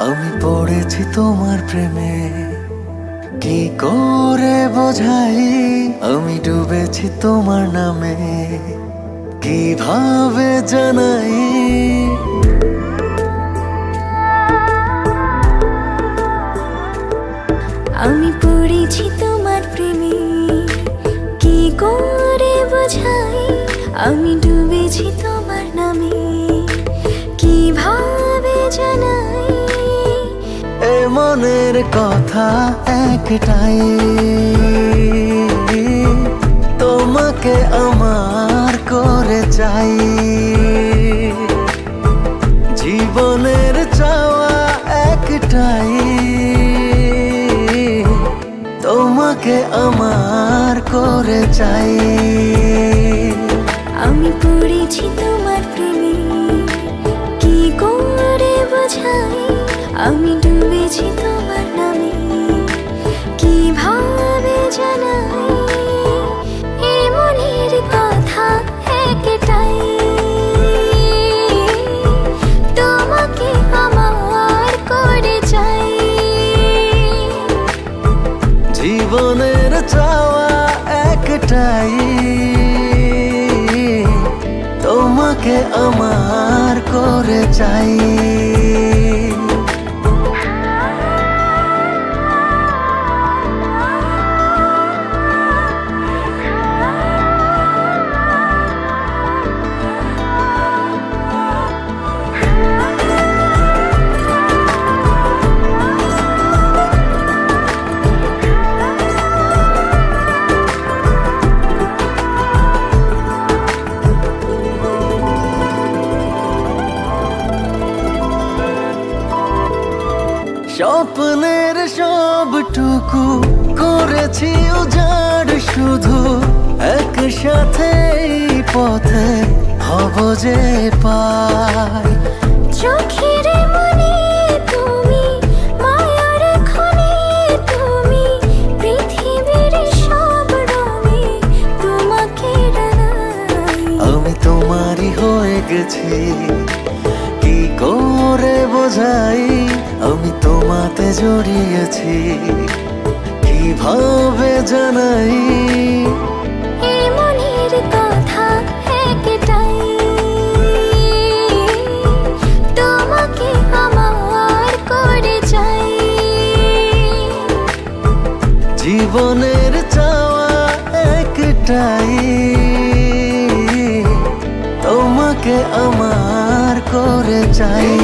আমি পড়েছি তোমার প্রেমে। কি করে বোঝাই? আমি ডুবেছি তোমার নামে। কীভাবে জানাই? আমি পড়েছি তোমার প্রেমে। কি করে বোঝাই? আমি ডুবেছি তোমার নামে। কীভাবে জানাই? মনের কথা একটাই। তোমাকে আমার করে চাই। জীবনের চাওয়া একটাই। তোমাকে আমার করে চাই। জীবনের চাওয়া একটাই। তোমাকে আমার করে চাই। স্বপ্নের সবটুকু করেছি উজাড় শুধু। একসাথে পথে হব যে পাই চোখের মনে তুমি মায়ার খনে তুমি পৃথিবীর সব রঙে তোমাকে আমি তোমারই হয়ে গেছি কি করে বোঝাই? আমি তোমাতে জড়িয়েছি। কীভাবে জানাই? জীবনের চাওয়া একটাই। তোমাকে আমার করে চাই।